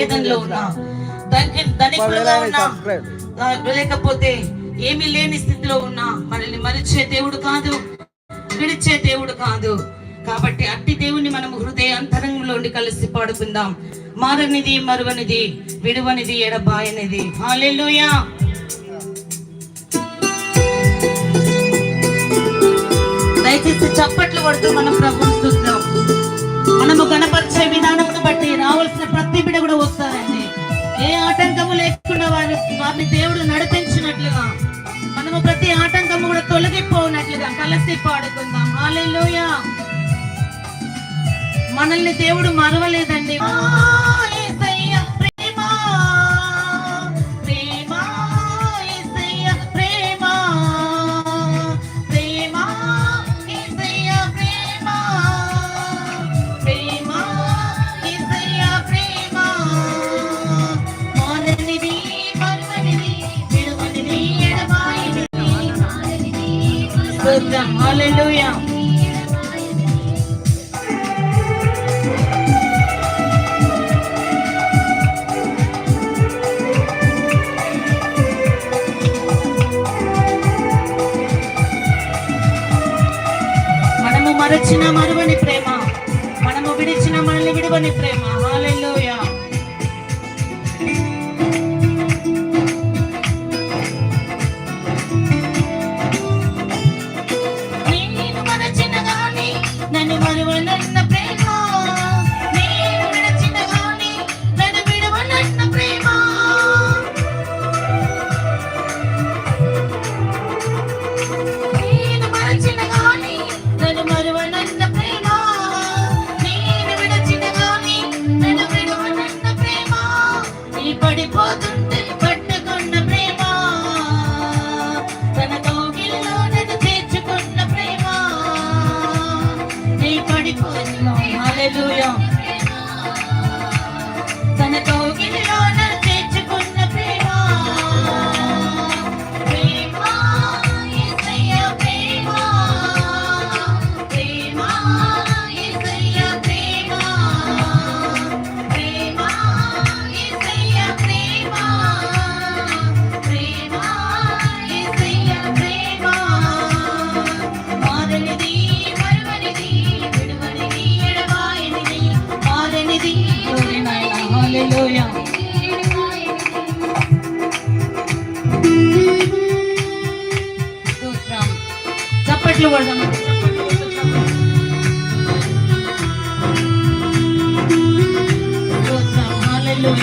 వేదనలో ఉన్నా. ధనికులుగా లేకపోతే ఏమీ లేని స్థితిలో ఉన్నా. మనల్ని మరిచే దేవుడు కాదు. విడిచే దేవుడు కాదు. కాబట్టి అట్టి దేవుని మనం హృదయ అంతరంగంలోని కలిసి పాడుకుందాం. మారనిది మరువనిది విడువనిది ఎడబాయనిది. హాలెలూయా దయచేసి చప్పట్లు కొడుతూ మనం ప్రభుత్వం మనము గణపరిచే విధానమును తొలగిపోనట్లుగా కలిసి పాడుకుందాం. హాలెలూయా మనల్ని దేవుడు మరవలేదండి. స్తోత్రం, హల్లెలూయా మనము మరచిన మరువని ప్రేమ. మనము విడిచిన మనల్ని విడువని ప్రేమ. Hallelujah. చప్పట్లు పడదాం